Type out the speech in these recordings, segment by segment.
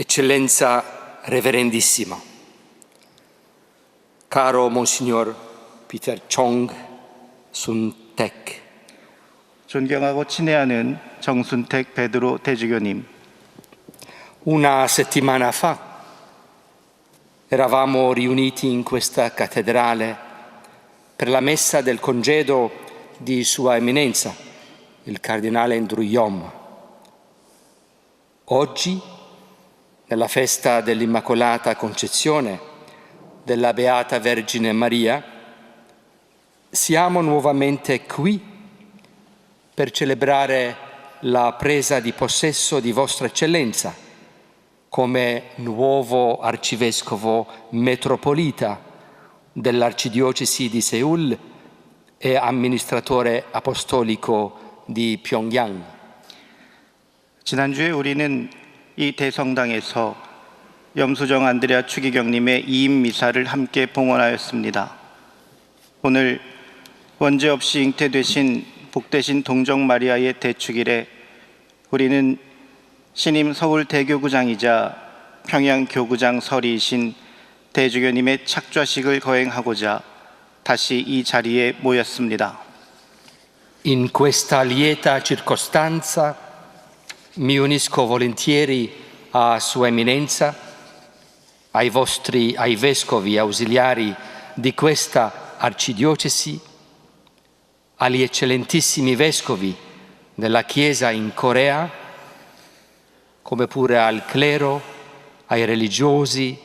Eccellenza Reverendissima, caro Monsignor Peter Chong Sun Tek, 존경하고 친애하는 정순택 베드로 대주교님, una settimana fa eravamo riuniti in questa cattedrale per la messa del congedo di Sua Eminenza, il Cardinale Andrew Yom. Oggi, nella festa dell'Immacolata Concezione della Beata Vergine Maria, siamo nuovamente qui per celebrare la presa di possesso di Vostra Eccellenza come nuovo arcivescovo metropolita dell'Arcidiocesi di Seul e amministratore apostolico di Pyongyang. 지난주에 우리는 이 대성당에서 염수정 안드레아 추기경님의 이임 미사를 함께 봉헌하였습니다. 오늘 원죄 없이 잉태되신 복되신 동정 마리아의 대축일에 우리는 신임 서울 대교구장이자 평양 교구장 설이신 대주교님의 착좌식을 거행하고자 다시 이 자리에 모였습니다. In questa lieta circostanza mi unisco volentieri a Sua Eminenza, ai vostri, ai vescovi ausiliari di questa arcidiocesi, agli eccellentissimi vescovi della Chiesa in Corea, come pure al clero, ai religiosi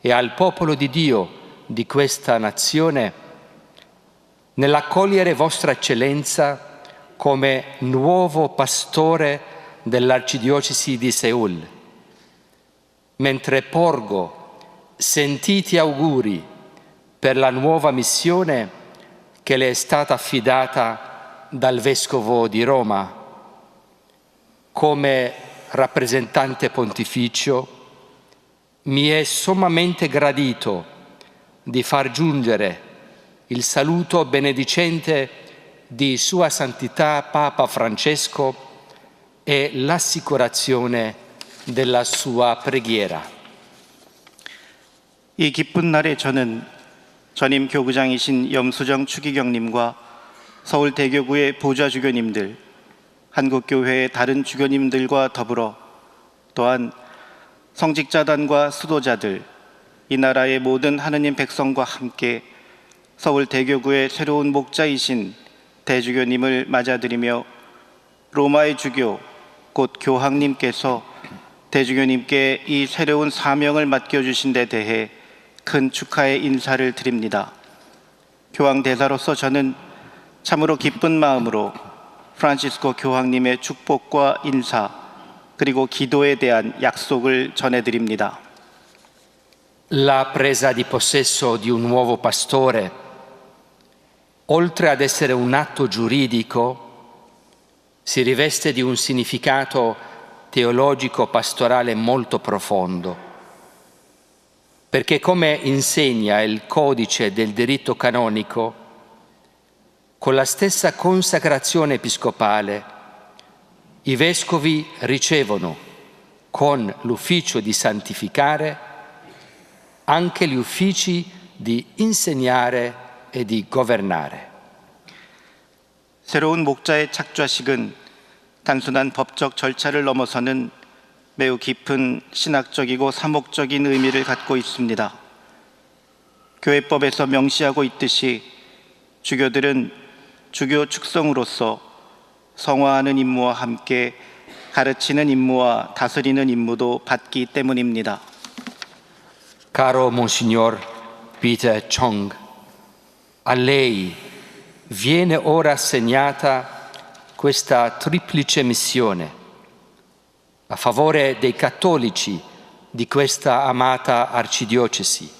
e al popolo di Dio di questa nazione, nell'accogliere Vostra Eccellenza come nuovo pastore dell'Arcidiocesi di Seul, mentre porgo sentiti auguri per la nuova missione che le è stata affidata dal Vescovo di Roma. Come rappresentante pontificio mi è sommamente gradito di far giungere il saluto benedicente di Sua Santità Papa Francesco e l'assicurazione della sua preghiera. 이 기쁜 날에 저는 전임 교구장이신 염수정 추기경님과 서울 대교구의 보좌 주교님들, 한국교회의 다른 주교님들과 더불어 또한 성직자단과 수도자들, 이 나라의 모든 하느님 백성과 함께 서울 대교구의 새로운 목자이신 대주교님을 맞아드리며 로마의 주교, 곧 교황님께서 대주교님께 이 새로운 사명을 맡겨주신 데 대해 큰 축하의 인사를 드립니다. 교황 대사로서 저는 참으로 기쁜 마음으로 프란시스코 교황님의 축복과 인사 그리고 기도에 대한 약속을 전해드립니다. La presa di possesso di un nuovo pastore, oltre ad essere un atto giuridico, si riveste di un significato teologico pastorale molto profondo, perché come insegna il codice del diritto canonico, con la stessa consacrazione episcopale i vescovi ricevono con l'ufficio di santificare anche gli uffici di insegnare e di governare. 새로운 목자의 착좌식은 단순한 법적 절차를 넘어서는 매우 깊은 신학적이고 사목적인 의미를 갖고 있습니다. 교회법에서 명시하고 있듯이 주교들은 주교 축성으로서 성화하는 임무와 함께 가르치는 임무와 다스리는 임무도 받기 때문입니다. Caro Monsignor viene ora assegnata questa triplice missione a favore dei cattolici di questa amata arcidiocesi,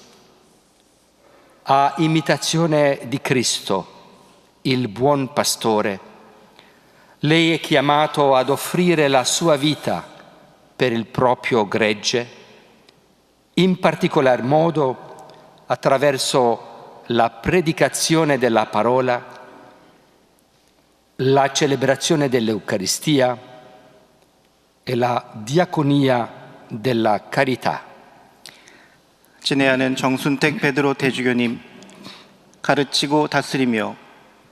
a imitazione di Cristo, il buon pastore. Lei è chiamato ad offrire la sua vita per il proprio gregge, in particolar modo attraverso la predicazione della parola, la celebrazione dell'Eucaristia e la diaconia della carità. 진해하는 정순택 베드로 대주교님 가르치고 다스리며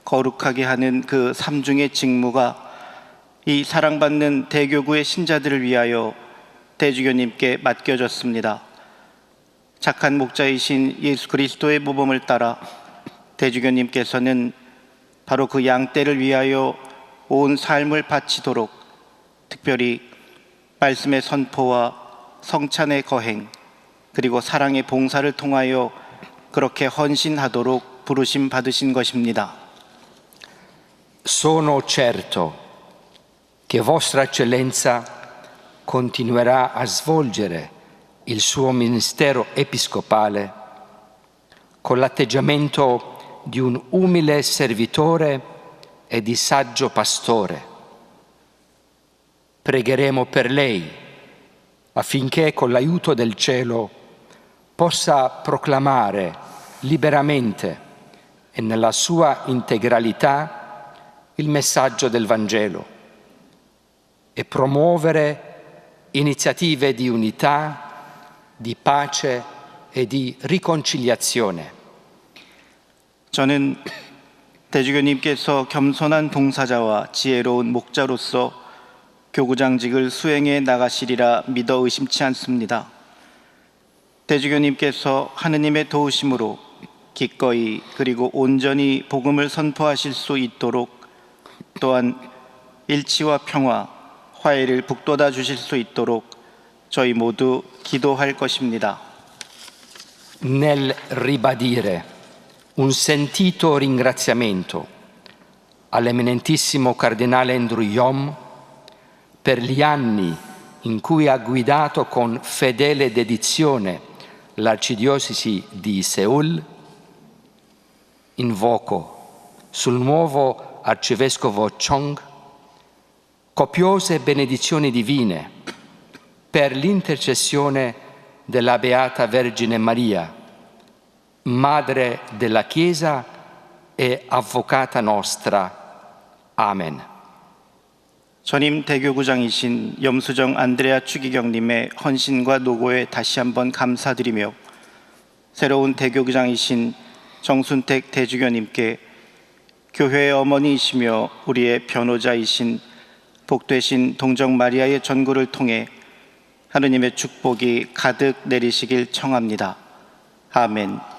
거룩하게 하는 그 삼중의 직무가 이 사랑받는 대교구의 신자들을 위하여 대주교님께 맡겨졌습니다. 착한 목자이신 예수 그리스도의 모범을 따라 대주교님께서는 바로 그 양떼를 위하여 온 삶을 바치도록 특별히 말씀의 선포와 성찬의 거행 그리고 사랑의 봉사를 통하여 그렇게 헌신하도록 부르심 받으신 것입니다. Sono certo che Vostra Eccellenza continuerà a svolgere il suo ministero episcopale con l'atteggiamento di un umile servitore e di saggio pastore. Pregheremo per lei affinché con l'aiuto del cielo possa proclamare liberamente e nella sua integralità il messaggio del Vangelo e promuovere iniziative di unità, di pace e di riconciliazione. 저는 대주교님께서 겸손한 봉사자와 지혜로운 목자로서 교구장직을 수행해 나가시리라 믿어 의심치 않습니다. 대주교님께서 하느님의 도우심으로 기꺼이 그리고 온전히 복음을 선포하실 수 있도록 또한 일치와 평화, 화해를 북돋아 주실 수 있도록 저희 모두 기도할 것입니다. nel ribadire un sentito ringraziamento all'eminentissimo cardinale Andrew Yom per gli anni in cui ha guidato con fedele dedizione l'arcidiocesi di Seul, invoco sul nuovo arcivescovo Chong copiose benedizioni divine per l'intercessione della Beata Vergine Maria, Madre della Chiesa e Avvocata nostra. Amen. 전임 대교구장이신 염수정 안드레아 추기경님의 헌신과 노고에 다시 한번 감사드리며 새로운 대교구장이신 정순택 대주교님께 교회의 어머니이시며 우리의 변호자이신 복되신 동정 마리아의 전구를 통해 하느님의 축복이 가득 내리시길 청합니다. 아멘.